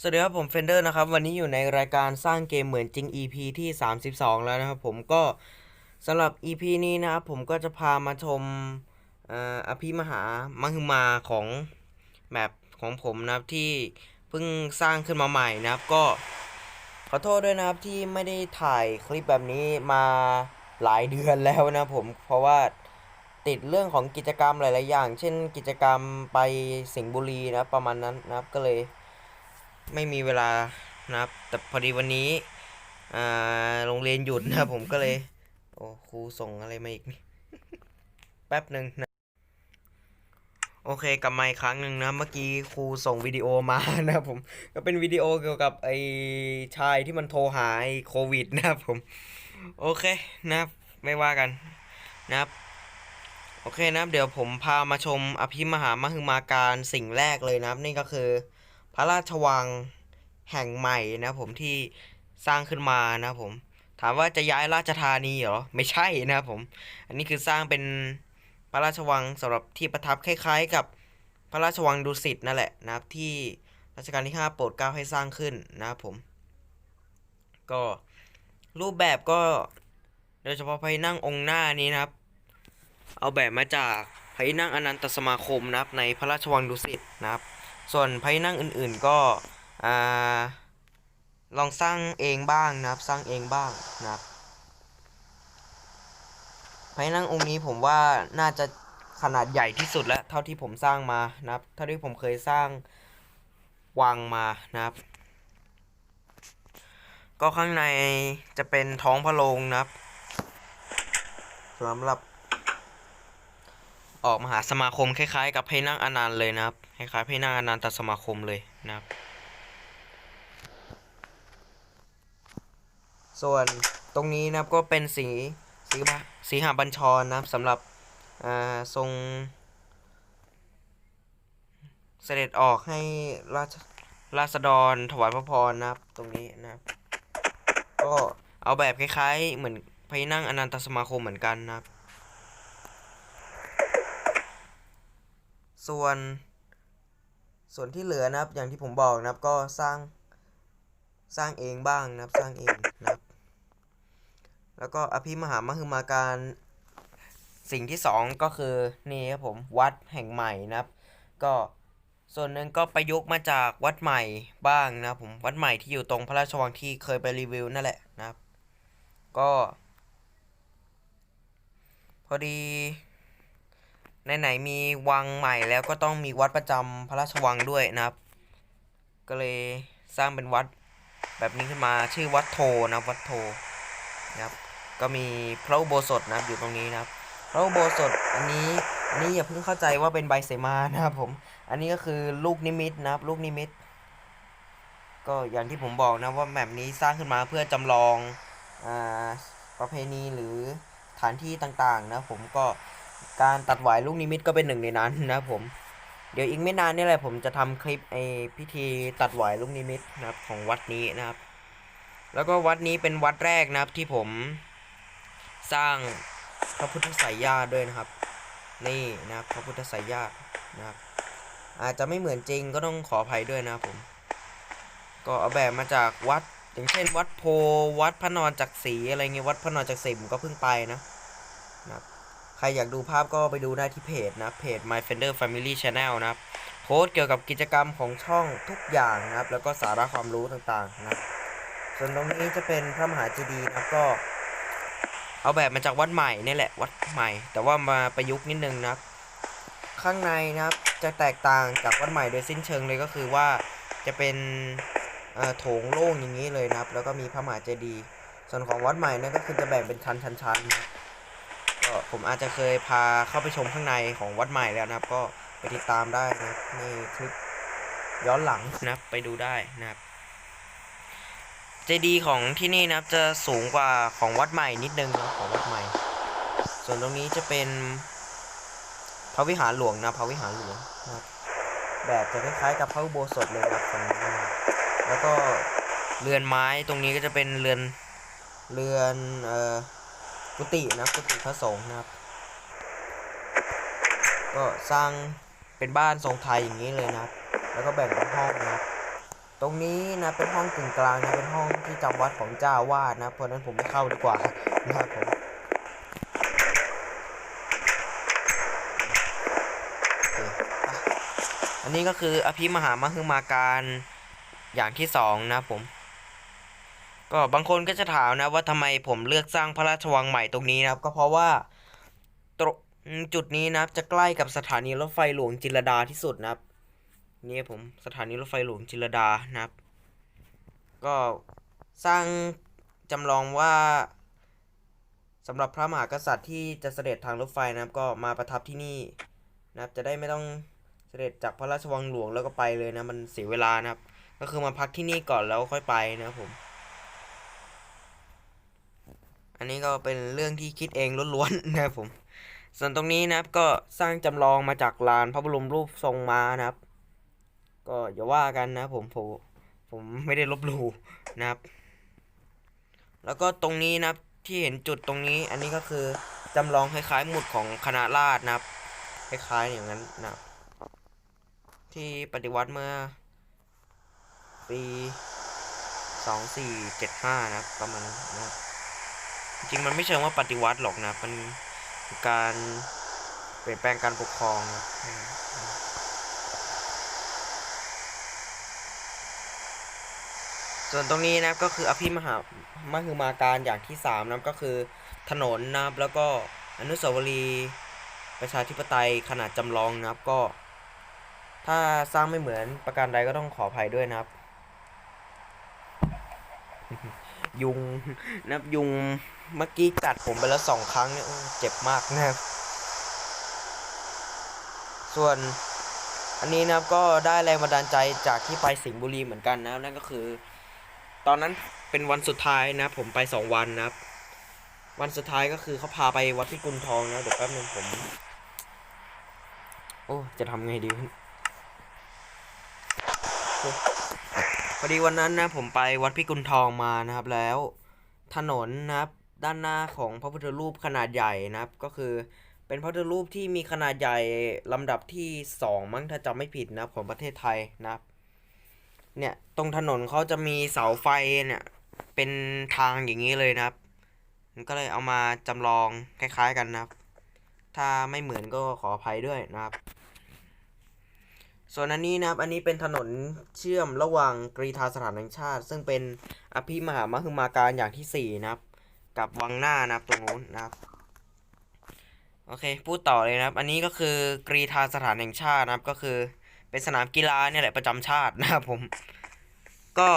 สวัสดีครับผมเฟนเดอร์นะครับวันนี้อยู่ในรายการสร้างเกมเหมือนจริง EP ที่ 32 แล้วนะครับผมก็สำหรับ EP นี้นะครับผมก็จะพามาชมอ่ออภิมหามหึมาของแมปของผมนะครับที่เพิ่งสร้างขึ้นมาใหม่นะครับก็ขอโทษด้วยนะครับที่ไม่ได้ถ่ายคลิปแบบนี้มาหลายเดือนแล้วนะผมเพราะว่าติดเรื่องของกิจกรรมหลาย ๆ อย่าง เช่นกิจกรรมไปสิงห์บุรีนะประมาณนั้นนะครับก็เลย ไม่มีเวลานะครับ แต่พอดีวันนี้โรงเรียนหยุดนะผมก็เลย โอ้ครูส่งอะไรมาอีกนี่แป๊บหนึ่งนะโอเคกลับมาอีกครั้งหนึ่งนะเมื่อกี้ครูส่งวิดีโอมานะครับผมก็เป็นวิดีโอเกี่ยวกับไอ้ชายที่มันโทรหาไอ้โควิดนะครับผม โอเคนะครับไม่ว่ากันนะครับ โอเคนะครับเดี๋ยวผมพามาชมอภิมหามหึมาการสิ่งแรกเลยนะครับ นี่ก็คือ พระราชวังแห่งใหม่นะผมที่สร้างขึ้นมานะผม ถามว่าจะย้ายราชธานีเหรอ ไม่ใช่นะผม อันนี้คือสร้างเป็นพระราชวังสำหรับที่ประทับคล้าย ๆ กับพระราชวังดุสิตนั่นแหละนะครับที่รัชกาลที่ 5 โปรดเกล้าให้สร้างขึ้นนะครับผม ก็รูปแบบก็โดยเฉพาะพระนั่งองค์หน้านี้นะครับ เอาแบบมาจากพระนั่งอนันตสมาคมนะครับในพระราชวังดุสิตนะครับ ส่วนพระที่นั่งอื่นๆก็ลองสร้างเองบ้างนะครับ สร้างเองบ้างนะครับพระที่นั่งองค์นี้ผมว่าน่าจะขนาดใหญ่ที่สุดแล้วเท่าที่ผมสร้างมานะครับ เท่าที่ผมเคยสร้างวังมานะครับ ก็ข้างในจะเป็นท้องพระโรงนะครับสำหรับออกมหาสมาคมคล้ายๆ กับพระที่นั่งอนันต์เลยนะครับ คล้ายๆพระที่นั่งอนันตสมาคมเลยนะครับ ส่วนตรงนี้นะครับก็เป็นสีสีสีหาบัญชรนะครับสำหรับทรงเสด็จออกให้ราชราษฎรถวายพระพรนะครับ ตรงนี้นะครับ ก็เอาแบบคล้ายๆ เหมือนพระที่นั่งอนันตสมาคมเหมือนกันนะครับ ส่วน ส่วนที่เหลือนะครับ อย่างที่ผมบอกนะครับ ก็สร้างสร้างเองบ้างนะครับ สร้างเองนะครับ แล้วก็อภิมหามหึมาการสิ่งที่สองก็คือนี่ครับผมวัดแห่งใหม่นะครับ ก็ส่วนหนึ่งก็ประยุกต์มาจากวัดใหม่บ้างนะครับผมวัดใหม่ที่อยู่ตรงพระราชวังที่เคยไปรีวิวนั่นแหละนะครับ ก็ พอดี ไหนๆมีวังใหม่แล้วก็ต้องมีวัดประจำพระราชวังด้วยนะครับ ก็เลยสร้างเป็นวัดแบบนี้ขึ้นมาชื่อวัดโทนะวัดโทนะครับ ก็มีพระอุโบสถนะครับอยู่ตรงนี้นะครับ พระอุโบสถอันนี้อันนี้อย่าเพิ่งเข้าใจว่าเป็นใบเสมานะครับผม อันนี้ก็คือลูกนิมิตนะครับ ลูกนิมิต ก็อย่างที่ผมบอกนะว่าแมปนี้สร้างขึ้นมาเพื่อจำลองอประเพณีหรือสถานที่ต่างๆนะผมก็ การตัดหวายลูกนิมิตก็เป็นหนึ่งในนั้นนะผม เดี๋ยวอีกไม่นานนี่แหละผมจะทำคลิปไอพิธีตัดหวายลูกนิมิตนะครับของวัดนี้นะครับ แล้วก็วัดนี้เป็นวัดแรกนะครับที่ผมสร้างพระพุทธไสยญาด้วยนะครับ นี่นะครับพระพุทธไสยญาตนะครับ อาจจะไม่เหมือนจริงก็ต้องขออภัยด้วยนะผม ก็เอาแบบมาจากวัดอย่างเช่น วัดโพวัดพระนอนจักรีอะไรเงี้ยวัดพระนอนจักรีผมก็เพิ่งไปนะนะครับ ใครอยากดูภาพก็ไปดูได้ที่เพจนะเพจ My Fender Family Channel นะครับโพสเกี่ยวกับกิจกรรมของช่องทุกอย่างนะครับ แล้วก็สาระความรู้ต่างๆนะครับส่วนตรงนี้จะเป็นพระมหาเจดีย์นะครับก็ เอาแบบมาจากวัดใหม่นี่แหละวัดใหม่ แต่ว่ามาประยุกต์นิดนึงนะครับ ข้างในนะครับจะแตกต่างจากวัดใหม่โดยสิ้นเชิงเลยก็คือว่าจะเป็นโถงโล่งอย่างนี้เลยนะครับ แล้วก็มีพระมหาเจดีย์ส่วนของวัดใหม่นั่นก็คือจะแบ่งเป็นชั้นชั้นชั้นนะ ก็ผมอาจจะเคยพาเข้าไปชมข้างในของวัดใหม่แล้วนะครับ ก็ไปติดตามได้นะในคลิปย้อนหลังนะครับไปดูได้นะครับเจดีของที่นี่นะครับจะสูงกว่าของวัดใหม่นิดนึงนะของวัดใหม่ ส่วนตรงนี้จะเป็นพระวิหารหลวงนะพระวิหารหลวงนะครับแบบจะคล้ายๆกับพระอุโบสถเลยนะครับตรงนี้นะครับแล้วก็เรือนไม้ตรงนี้ก็จะเป็นเรือนเรือนเอ่อ กุฏินะกุฏิพระสงฆ์นะครับ ก็สร้างเป็นบ้านทรงไทยอย่างนี้เลยนะครับ แล้วก็แบ่งเป็นห้องนะครับตรงนี้นะเป็นห้องกึ่งกลางนะเป็นห้องที่จำวัดของเจ้าวาดนะเพราะนั้นผมไม่เข้าดีกว่านะครับผมอันนี้ก็คืออภิมหามหึมาการอย่างที่สองนะผม ก็บางคนก็จะถามนะว่าทำไมผมเลือกสร้างพระราชวังใหม่ตรงนี้นะครับ ก็เพราะว่าตรงจุดนี้นะครับ จะใกล้กับสถานีรถไฟหลวงจิรดาที่สุดนะครับ นี่ผมสถานีรถไฟหลวงจิรดานะครับ ก็สร้างจำลองว่าสำหรับพระมหากษัตริย์ที่จะเสด็จทางรถไฟนะครับ ก็มาประทับที่นี่นะครับ จะได้ไม่ต้องเสด็จจากพระราชวังหลวงแล้วก็ไปเลยนะมันเสียเวลานะครับ ก็คือมาพักที่นี่ก่อนแล้วค่อยไปนะครับผม อันนี้ก็เป็นเรื่องที่คิดเองล้วนๆนะครับผม ส่วนตรงนี้นะครับก็สร้างจำลองมาจากลานพระบรมรูปทรงม้านะครับ ก็อย่าว่ากันนะผมผมผมไม่ได้ลบหลู่นะครับ แล้วก็ตรงนี้นะครับที่เห็นจุดตรงนี้ อันนี้ก็คือจำลองคล้ายๆหมุดของคณะราษฎรนะครับคล้ายๆอย่างนั้นนะครับที่ปฏิวัติเมื่อ ปีสองสี่เจ็ดห้านะครับประมาณนะครับ จริงมันไม่เชิงว่าปฏิวัติหรอกนะมันการเปลี่ยนแปลงการปกครองนะส่วนตรงนี้นะก็คืออภิมหามหึมาการอย่างที่สามนะก็คือถนนนะครับแล้วก็อนุสาวรีย์ประชาธิปไตยขนาดจำลองนะครับก็ ถ้าสร้างไม่เหมือนประการใดก็ต้องขออภัยด้วยนะครับ ยุงนะครับยุง เมื่อกี้กัดผมไปแล้วสองครั้งเนี่ยเจ็บมากนะครับ ส่วนอันนี้นะครับก็ได้แรงบันดาลใจจากที่ไปสิงห์บุรีเหมือนกันนะนั่นก็คือ ตอนนั้นเป็นวันสุดท้ายนะผมไปสองวันนะครับ วันสุดท้ายก็คือเขาพาไปวัดพิกุลทองนะเดี๋ยวแป๊บนึงผม โอ้จะทำไงดีพอดีวันนั้นนะผมไปวัดพิกุลทองมานะครับแล้วถนนนะครับ ด้านหน้าของพระพุทธรูปขนาดใหญ่นะครับ ก็คือเป็นพระพุทธรูปที่มีขนาดใหญ่ลำดับที่สองมั้งถ้าจำไม่ผิดนะครับของประเทศไทยนะครับ เนี่ยตรงถนนเขาจะมีเสาไฟเนี่ยเป็นทางอย่างนี้เลยนะครับก็เลยเอามาจำลองคล้าย ๆกันนะครับ ถ้าไม่เหมือนก็ขออภัยด้วยนะครับ ส่วนอันนี้นะครับ อันนี้เป็นถนนเชื่อมระหว่างกรีฑาสถานแห่งชาติ ซึ่งเป็นอภิมหามหึมาการอย่างที่สี่นะครับ กับวังหน้านะครับตรงนู้นนะครับ โอเค พูดต่อเลยนะครับ อันนี้ก็คือกรีฑาสถานแห่งชาตินะครับ ก็คือเป็นสนามกีฬาเนี่ยแหละประจำชาตินะครับผม ก็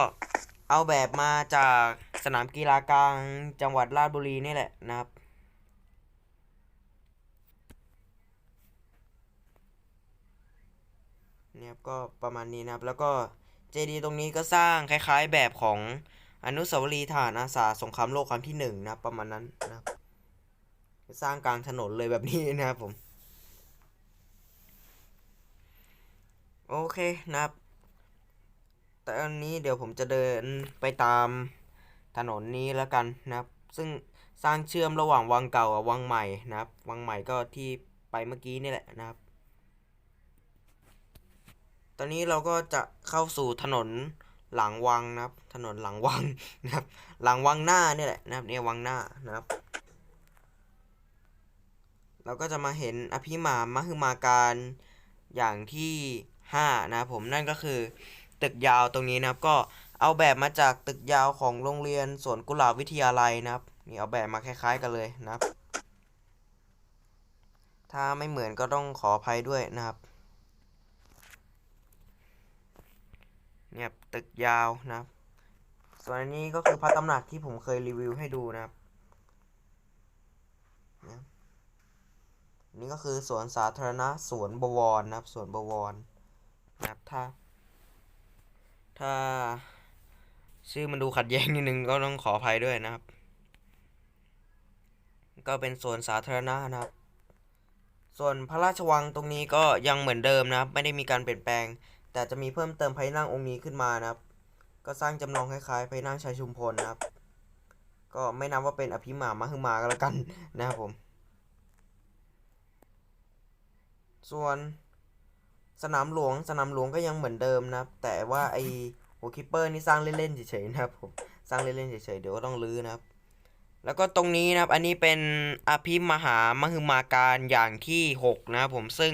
เอาแบบมาจากสนามกีฬากลางจังหวัดราชบุรีนี่แหละนะครับ เนี่ยครับก็ประมาณนี้นะครับ แล้วก็เจดีย์ตรงนี้ก็สร้างคล้ายๆแบบของ อนุสาวรีย์ทหารอาสาสงครามโลกครั้งที่หนึ่งนะประมาณนั้นนะครับสร้างกลางถนนเลยแบบนี้นะครับผม โอเคนะครับแต่อันนี้เดี๋ยวผมจะเดินไปตามถนนนี้แล้วกันนะครับ ซึ่งสร้างเชื่อมระหว่างวังเก่ากับวังใหม่นะครับ วังใหม่ก็ที่ไปเมื่อกี้นี่แหละนะครับ ตอนนี้เราก็จะเข้าสู่ถนน หลังวังนะครับ ถนนหลังวังนะครับ หลังวังหน้านี่แหละนะครับเนี่ยวังหน้านะครับ เราก็จะมาเห็นอภิมามหึมาการอย่างที่ห้านะครับผมนั่นก็คือตึกยาวตรงนี้นะครับก็เอาแบบมาจากตึกยาวของโรงเรียนสวนกุหลาบวิทยาลัยนะครับนี่เอาแบบมาคล้าย ๆ กันเลยนะครับ ถ้าไม่เหมือนก็ต้องขออภัยด้วยนะครับ เนี่ยตึกยาวนะครับ ส่วนอันนี้ก็คือพระตำหนักที่ผมเคยรีวิวให้ดูนะครับนะครับนี่ก็คือสวนสาธารณะสวนบวรนะครับสวนบวรนะครับถ้า ถ้าชื่อมันดูขัดแย้งนิดนึงก็ต้องขออภัยด้วยนะครับ ก็เป็นสวนสาธารณะนะครับ ส่วนพระราชวังตรงนี้ก็ยังเหมือนเดิมนะครับ ไม่ได้มีการเปลี่ยนแปลง แต่จะมีเพิ่มเติมพระที่นั่งองค์นี้ขึ้นมานะครับ ก็สร้างจำลองคล้ายๆพระที่นั่งชัยชุมพลนะครับ ก็ไม่นับว่าเป็นอภิมหามหึมาก็แล้วกันนะครับผม ส่วนสนามหลวงสนามหลวงก็ยังเหมือนเดิมนะครับ แต่ว่าไอหัวคิปเปอร์นี่สร้างเล่นๆเฉยๆนะครับผมสร้างเล่นๆเฉยๆเดี๋ยวก็ต้องรื้อนะครับ แล้วก็ตรงนี้นะครับ อันนี้เป็นอภิมหามหึมาการอย่างที่หกนะครับผมซึ่ง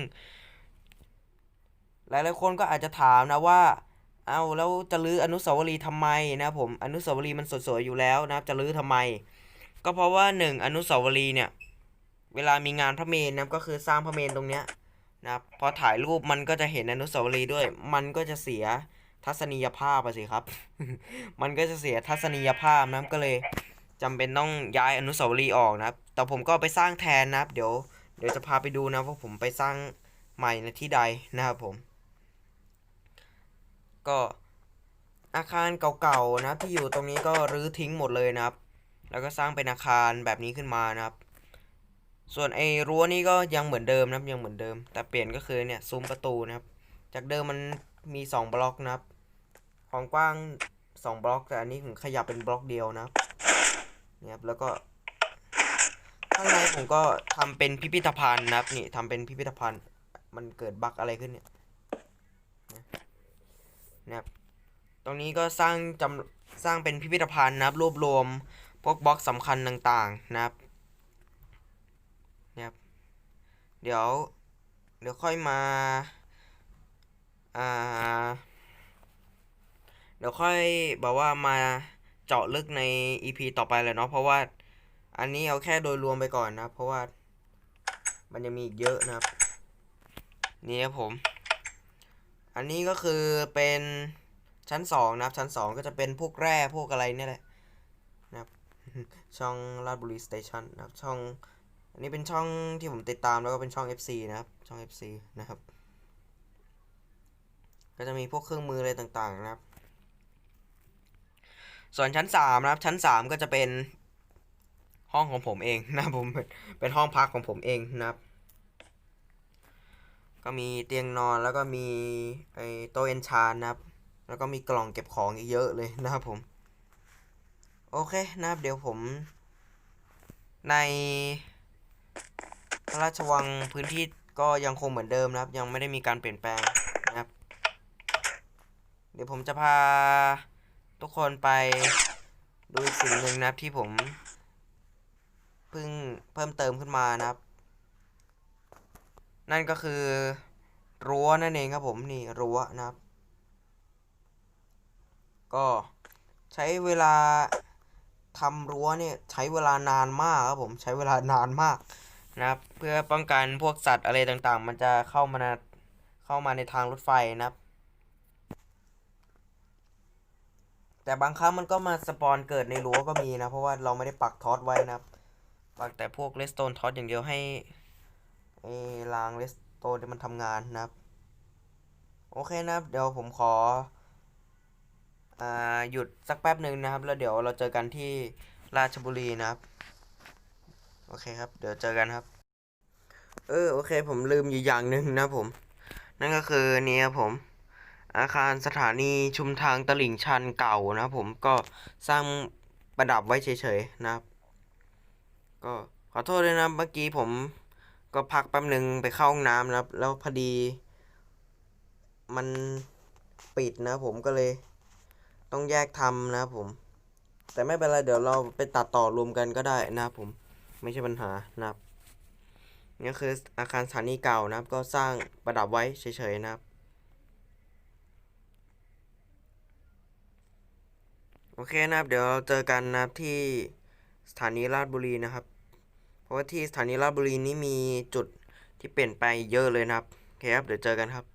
หลายๆคนก็อาจจะถามนะว่า เอาแล้วจะรื้ออนุสาวรีย์ทำไมนะครับผมอนุสาวรีย์มันสวยๆอยู่แล้วนะครับจะรื้อทำไม ก็เพราะว่าหนึ่งอนุสาวรีย์เนี่ยเวลามีงานพระเมรุนะก็คือสร้างพระเมรุตรงเนี้ยนะครับพอถ่ายรูปมันก็จะเห็นอนุสาวรีย์ด้วย มันก็จะเสียทัศนียภาพอะสิครับ มันก็จะเสียทัศนียภาพนะครับก็เลยจำเป็นต้องย้ายอนุสาวรีย์ออกนะครับ แต่ผมก็ไปสร้างแทนนะครับ เดี๋ยว เดี๋ยวจะพาไปดูนะว่าผมไปสร้างใหม่ในที่ใดนะครับผม ก็อาคารเก่าๆนะที่อยู่ตรงนี้ก็รื้อทิ้งหมดเลยนะครับ แล้วก็สร้างเป็นอาคารแบบนี้ขึ้นมานะครับ ส่วนไอ้รั้วนี่ก็ยังเหมือนเดิมนะครับยังเหมือนเดิม แต่เปลี่ยนก็คือเนี่ยซุ้มประตูนะครับ จากเดิมมันมีสองบล็อกนะครับ ความกว้างสองบล็อก แต่อันนี้ผมขยับเป็นบล็อกเดียวนะครับเนี่ยครับแล้วก็ข้างในผมก็ทำเป็นพิพิธภัณฑ์นะครับนี่ทำเป็นพิพิธภัณฑ์มันเกิดบั๊กอะไรขึ้นเนี่ย นะครับตรงนี้ก็สร้างจำสร้างเป็นพิพิธภัณฑ์นะครับรวบรวมพวกบล็อกสำคัญต่างๆนะครับนะครับ เดี๋ยวเดี๋ยวค่อยมาอ่าเดี๋ยวค่อยบอกว่ามาเจาะลึกใน EP ต่อไปเลยเนาะเพราะว่าอันนี้เอาแค่โดยรวมไปก่อนนะเพราะว่ามันยังมีอีกเยอะนะครับ นี่ครับผม อันนี้ก็คือเป็นชั้นสองนะครับ ชั้นสองก็จะเป็นพวกแร่พวกอะไรเนี่ยแหละนะครับ ช่องลาดบุรีสเตชันนะครับ ช่อง อันนี้เป็นช่องที่ผมติดตามแล้วก็เป็นช่อง FC นะครับ ช่อง FC นะครับ ก็จะมีพวกเครื่องมืออะไรต่างๆนะครับ ส่วนชั้นสามนะครับ ชั้นสามก็จะเป็นห้องของผมเองนะผมเป็นห้องพักของผมเองนะครับ ก็มีเตียงนอนแล้วก็มีไอ้โต๊ะเอนชานนะครับ แล้วก็มีกล่องเก็บของอีกเยอะเลยนะครับผม โอเคนะครับเดี๋ยวผม ในพระราชวังพื้นที่ก็ยังคงเหมือนเดิมนะครับ ยังไม่ได้มีการเปลี่ยนแปลงนะครับ เดี๋ยวผมจะพาทุกคนไปดูสิ่งหนึ่งนะครับที่ผมเพิ่งเพิ่มเติมขึ้นมานะครับ นั่นก็คือรั้วนั่นเองครับผมนี่รั้วนะครับ ก็ใช้เวลาทำรั้วเนี่ยใช้เวลานานมากครับผมใช้เวลานานมากนะครับ เพื่อป้องกันพวกสัตว์อะไรต่างๆ มันจะเข้ามาเข้ามาในทางรถไฟนะครับ แต่บางครั้งมันก็มาสปอนเกิดในรั้วก็มีนะ เพราะว่าเราไม่ได้ปักทอสไว้นะครับ ปักแต่พวกเลสโตนทอสอย่างเดียวให้ ไอ้รางเลสโตนมันทำงานนะครับ โอเคนะครับ เดี๋ยวผมขออ่าหยุดสักแป๊บหนึ่งนะครับ แล้วเดี๋ยวเราเจอกันที่ราชบุรีนะครับ โอเคครับ เดี๋ยวเจอกันครับ เออโอเค ผมลืมอยู่อย่างหนึ่งนะผม นั่นก็คือนี่ครับผม อาคารสถานีชุมทางตลิ่งชันเก่านะผมก็สร้างประดับไว้เฉยๆนะครับ ก็ขอโทษด้วยนะเมื่อกี้ผม ก็พักแป๊บหนึ่งไปเข้าห้องน้ำนะครับ แล้วพอดี มันปิดนะผมก็เลย ต้องแยกทำนะผม แต่ไม่เป็นไรเดี๋ยวเราไปตัดต่อรวมกันก็ได้นะผมไม่ใช่ปัญหานะครับนี่คืออาคารสถานีเก่านะครับ ก็สร้างประดับไว้เฉยๆนะครับ โอเคนะครับ เดี๋ยวเราเจอกันนะครับที่สถานีราชบุรีนะครับ ราะว่าที่สถานีราชบุรีนี้มีจุดที่เปลี่ยนไปเยอะเลยนะครับโอเคครับ เดี๋ยวเจอกันครับ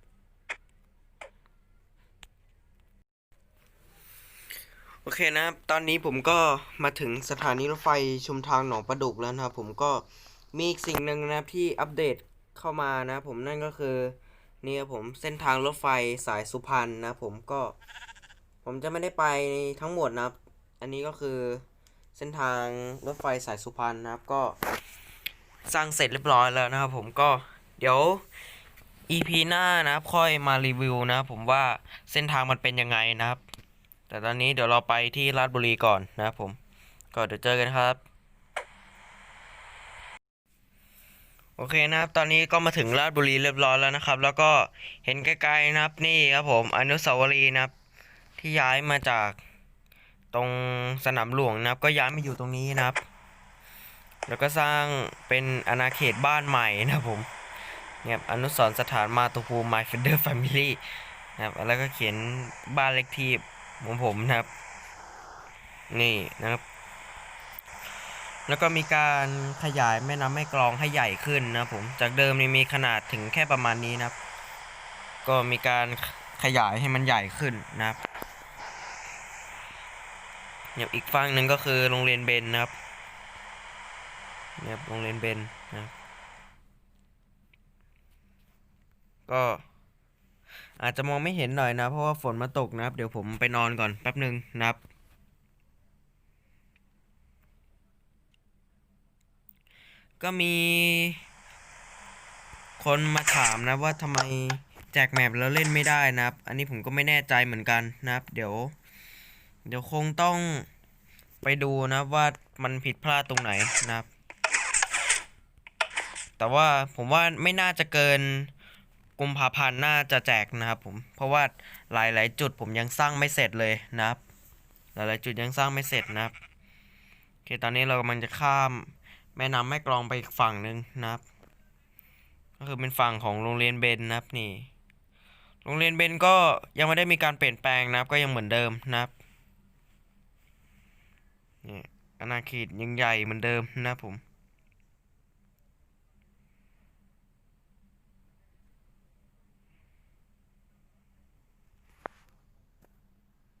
โอเคนะครับ ตอนนี้ผมก็มาถึงสถานีรถไฟชุมทางหนองประดุกแล้วนะครับ ผมก็มีอีกสิ่งหนึ่งนะครับที่อัปเดตเข้ามานะผมนั่นก็คือนี่ครับผมเส้นทางรถไฟสายสุพรรณนะผมก็ ผมจะไม่ได้ไปทั้งหมดนะครับ อันนี้ก็คือเส้นทางรถไฟสายสุพรรณนะครับ ก็ สร้างเสร็จเรียบร้อยแล้วนะครับผมก็เดี๋ยว EP หน้านะครับค่อยมารีวิวนะครับผมว่าเส้นทางมันเป็นยังไงนะครับ แต่ตอนนี้เดี๋ยวเราไปที่ราชบุรีก่อนนะครับผมก็เดี๋ยวเจอกันครับ โอเคนะครับ ตอนนี้ก็มาถึงราชบุรีเรียบร้อยแล้วนะครับ แล้วก็เห็นไกลๆนะครับนี่ครับผมอนุสาวรีย์นะครับ ที่ย้ายมาจากตรงสนามหลวงนะครับ ก็ย้ายมาอยู่ตรงนี้นะครับ แล้วก็สร้างเป็นอาณาเขตบ้านใหม่นะผมเนี่ยครับอนุสรสถานมาตุภูมิ My Fender Family นะครับแล้วก็เขียนบ้านเลขที่ของผมนะครับ นี่นะครับ แล้วก็มีการขยายแม่น้ำแม่กลองให้ใหญ่ขึ้นนะผมจากเดิมนี่มีขนาดถึงแค่ประมาณนี้นะครับ ก็มีการขยายให้มันใหญ่ขึ้นนะครับเนี่ยอีกฝั่งหนึ่งก็คือโรงเรียนเบนนะครับ นี่ยโรงเรียนเบนนะก็อาจจะมองไม่เห็นหน่อยนะ เพราะว่าฝนมาตกนะครับ เดี๋ยวผมไปนอนก่อนแป๊บหนึ่งนะครับ ก็มีคนมาถามนะว่าทำไมแจกแมปแล้วเล่นไม่ได้นะครับ อันนี้ผมก็ไม่แน่ใจเหมือนกันนะครับ เดี๋ยว เดี๋ยวคงต้องไปดูนะว่ามันผิดพลาดตรงไหนนะครับ แต่ว่าผมว่าไม่น่าจะเกินกุมภาพันธ์น่าจะแจกนะครับผม เพราะว่าหลาย ๆ จุดผมยังสร้างไม่เสร็จเลยนะครับ หลาย ๆ จุดยังสร้างไม่เสร็จนะครับโอเคตอนนี้เรากำลังจะข้ามแม่น้ำแม่กลองไปอีกฝั่งหนึ่งนะครับ ก็คือเป็นฝั่งของโรงเรียนเบนนะครับนี่ โรงเรียนเบนก็ยังไม่ได้มีการเปลี่ยนแปลงนะครับ ก็ยังเหมือนเดิมนะครับนี่อาณาเขตยังใหญ่เหมือนเดิมนะครับผม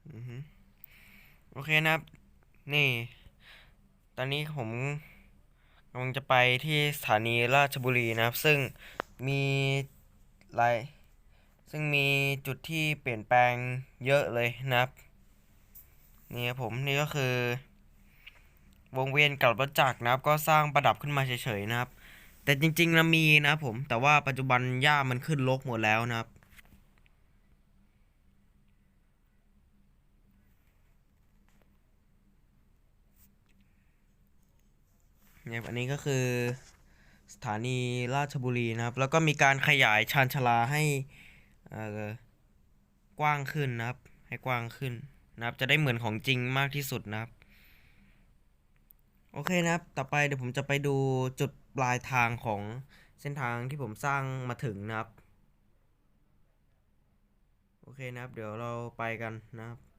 อือฮึ โอเคนะครับ นี่ ตอนนี้ผมกำลังจะไปที่สถานีราชบุรีนะครับ ซึ่งมีหลายซึ่งมีจุดที่เปลี่ยนแปลงเยอะเลยนะครับ นี่ครับผมนี่ก็คือ วงเวียนกลับรถจักรนะครับ ก็สร้างประดับขึ้นมาเฉยๆนะครับ แต่จริงๆแล้วมีนะครับผมแต่ว่าปัจจุบันหญ้ามันขึ้นรกหมดแล้วนะครับ นี่ยอันนี้ก็คือสถานีราชบุรีนะครับ แล้วก็มีการขยายชานชาลาให้กว้างขึ้นนะครับ ให้กว้างขึ้นนะครับ จะได้เหมือนของจริงมากที่สุดนะครับ โอเคนะครับ ต่อไปเดี๋ยวผมจะไปดูจุดปลายทางของเส้นทางที่ผมสร้างมาถึงนะครับ โอเคนะครับ เดี๋ยวเราไปกันนะครับ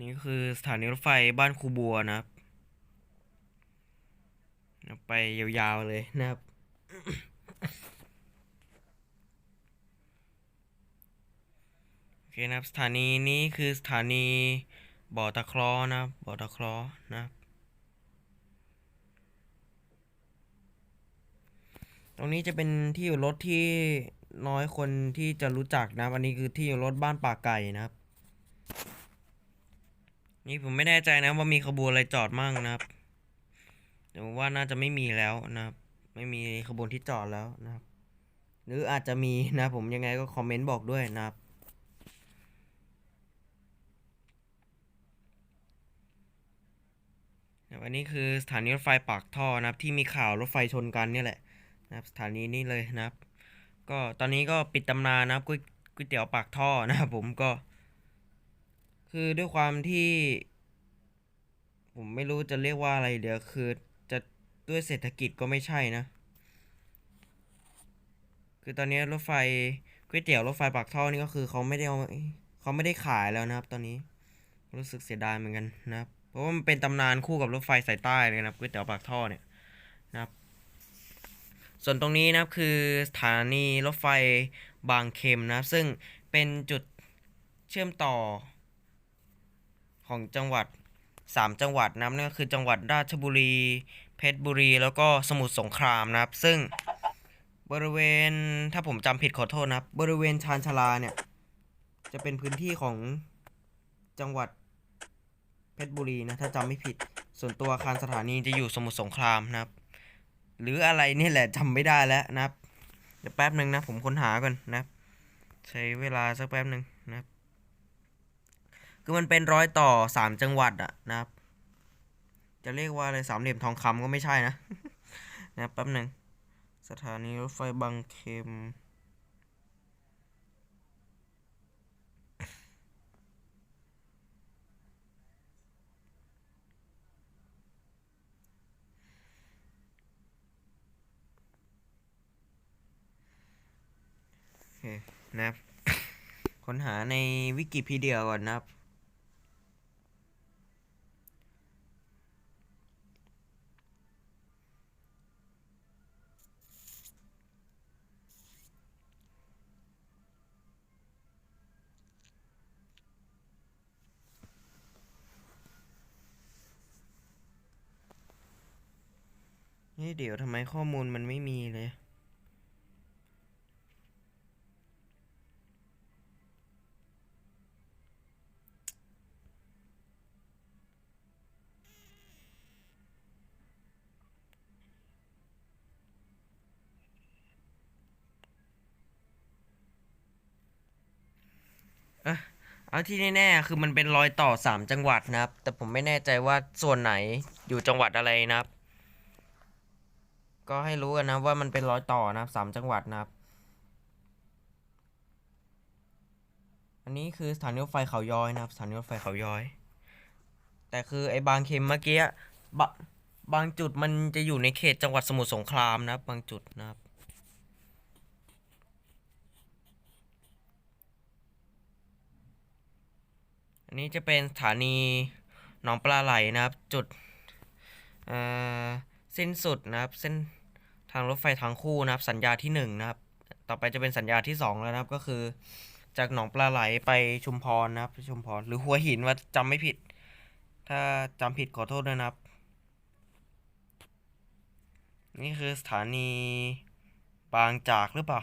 นี่คือสถานีรถไฟบ้านครูบัวนะครับ ไปยาวๆเลยนะครับ โอเคนะครับ สถานีนี้คือสถานีบ่อตะคราะห์นะครับบ่อตะคราะห์นะครับตรงนี้จะเป็นที่อยู่รถที่น้อยคนที่จะรู้จักนะครับอันนี้คือที่อยู่รถบ้านป่าไก่นะครับ นี่ผมไม่แน่ใจนะว่ามีขบวนอะไรจอดมั่งนะครับแต่ผมว่าน่าจะไม่มีแล้วนะครับ ไม่มีขบวนที่จอดแล้วนะครับ หรืออาจจะมีนะผมยังไงก็คอมเมนต์บอกด้วยนะครับอันนี้คือสถานีรถไฟปากท่อนะครับ ที่มีข่าวรถไฟชนกันเนี่ยแหละนะครับสถานีนี้เลยนะครับ ก็ตอนนี้ก็ปิดตำนานนะครับก๋วยก๋วยเตี๋ยวปากท่อนะครับผมก็ คือด้วยความที่ ผมไม่รู้จะเรียกว่าอะไรเดี๋ยวคือจะด้วยเศรษฐกิจก็ไม่ใช่นะ คือตอนนี้รถไฟก๋วยเตี๋ยวรถไฟปากท่อนี่ก็คือเขาไม่ได้เขาไม่ได้ขายแล้วนะครับ ตอนนี้รู้สึกเสียดายเหมือนกันนะครับ เพราะว่ามันเป็นตำนานคู่กับรถไฟสายใต้เลยนะครับก๋วยเตี๋ยวปากท่อเนี่ยนะครับ ส่วนตรงนี้นะครับคือสถานีรถไฟบางเข็มนะครับ ซึ่งเป็นจุดเชื่อมต่อ ของจังหวัดสามจังหวัดนะครับนั่นก็คือจังหวัดราชบุรี เพชรบุรี แล้วก็สมุทรสงครามนะครับ ซึ่งบริเวณถ้าผมจำผิดขอโทษนะครับ บริเวณชานชาลาเนี่ย จะเป็นพื้นที่ของจังหวัดเพชรบุรีนะถ้าจำไม่ผิด ส่วนตัวอาคารสถานีจะอยู่สมุทรสงครามนะครับ หรืออะไรนี่แหละจำไม่ได้แล้วนะครับ เดี๋ยวแป๊บหนึ่งนะผมค้นหาก่อนนะครับ ใช้เวลาสักแป๊บหนึ่ง คือมันเป็นร้อยต่อสามจังหวัดอะนะครับ จะเรียกว่าอะไรสามเหลี่ยมทองคำก็ไม่ใช่นะ นะแป๊บหนึ่งสถานีรถไฟบางเขมโอเคนะครับค้นหาในวิกิพีเดียก่อนนะครับ นี่เดี๋ยวทำไมข้อมูลมันไม่มีเลยอะเอาที่แน่ๆคือมันเป็นรอยต่อสามจังหวัดนะครับ แต่ผมไม่แน่ใจว่าส่วนไหนอยู่จังหวัดอะไรนะครับ ก็ให้รู้กันนะว่ามันเป็นรอยต่อนะครับสามจังหวัดนะครับ อันนี้คือสถานีรถไฟเขาย้อยนะครับสถานีรถไฟเขาย้อย แต่คือไอ้บางเข็มเมื่อกี้บะบางจุดมันจะอยู่ในเขตจังหวัดสมุทรสงครามนะครับ บางจุดนะครับอันนี้จะเป็นสถานีหนองปลาไหลนะครับ จุดเสิ้นสุดนะครับเส้น ทางรถไฟทางคู่นะครับ สัญญาที่หนึ่งนะครับ ต่อไปจะเป็นสัญญาที่สองแล้วนะครับ ก็คือ จากหนองปลาไหลไปชุมพรนะครับชุมพรหรือหัวหินว่าจำไม่ผิด ถ้าจำผิดขอโทษด้วยนะครับ นี่คือสถานีบางจากหรือเปล่า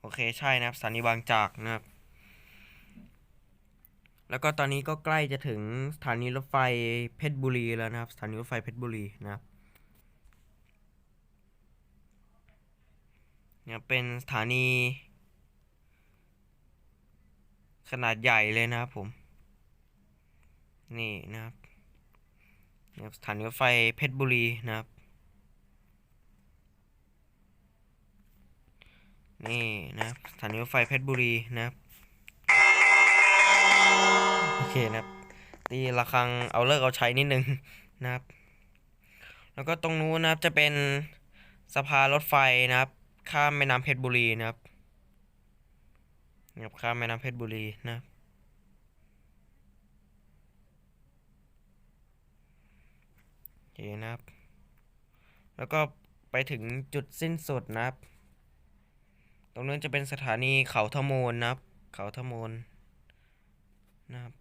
โอเคใช่นะครับ สถานีบางจากนะครับ แล้วก็ตอนนี้ก็ใกล้จะถึงสถานีรถไฟเพชรบุรีแล้วนะครับ สถานีรถไฟเพชรบุรีนะครับ เนี่ยเป็นสถานี ขนาดใหญ่เลยนะครับผม นี่นะครับเนี่ยสถานีรถไฟเพชรบุรีนะครับ นี่นะครับสถานีรถไฟเพชรบุรีนะครับ โอเคนะครับตีระฆังเอาเลิกเอาใช้นิดนึงนะครับ แล้วก็ตรงนู้นนะครับจะเป็นสะพานรถไฟนะครับ ข้ามแม่น้ำเพชรบุรีนะครับนะครับข้ามแม่น้ำเพชรบุรีนะครับโอเคนะครับ แล้วก็ไปถึงจุดสิ้นสุดนะครับ ตรงนั้นจะเป็นสถานีเขาทะโมนนะครับ เขาทะโมนนะครับ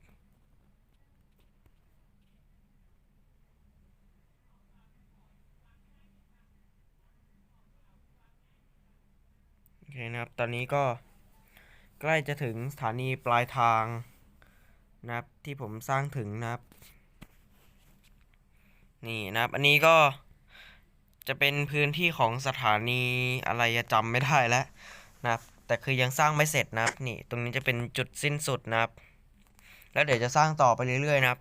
อเคนะครับ ตอนนี้ก็ใกล้จะถึงสถานีปลายทางนะครับที่ผมสร้างถึงนะครับ นี่นะครับ อันนี้ก็จะเป็นพื้นที่ของสถานีอะไรจำไม่ได้แล้วนะครับ แต่คือยังสร้างไม่เสร็จนะครับ นี่ ตรงนี้จะเป็นจุดสิ้นสุดนะครับ แล้วเดี๋ยวจะสร้างต่อไปเรื่อยๆนะครับ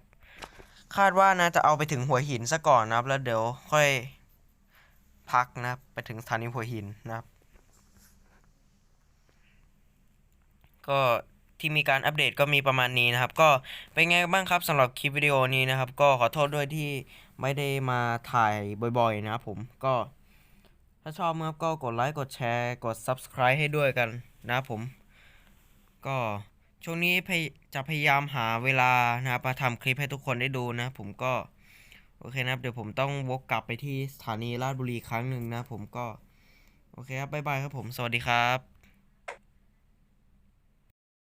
คาดว่านะจะเอาไปถึงหัวหินซะก่อนนะครับ แล้วเดี๋ยวค่อยพักนะครับ ไปถึงสถานีหัวหินนะครับ ก็ที่มีการอัปเดตก็มีประมาณนี้นะครับ ก็เป็นไงบ้างครับสำหรับคลิปวิดีโอนี้นะครับ ก็ขอโทษด้วยที่ไม่ได้มาถ่ายบ่อยๆนะครับผมก็ถ้าชอบนะครับก็กดไลค์กดแชร์กด Subscribe ให้ด้วยกันนะครับผม ก็ช่วงนี้จะพยายามหาเวลานะครับมาทำคลิปให้ทุกคนได้ดูนะผมก็โอเคนะครับ เดี๋ยวผมต้องวกกลับไปที่สถานีราชบุรีครั้งหนึ่งนะผมก็ โอเคครับ บ๊ายบายครับผม สวัสดีครับ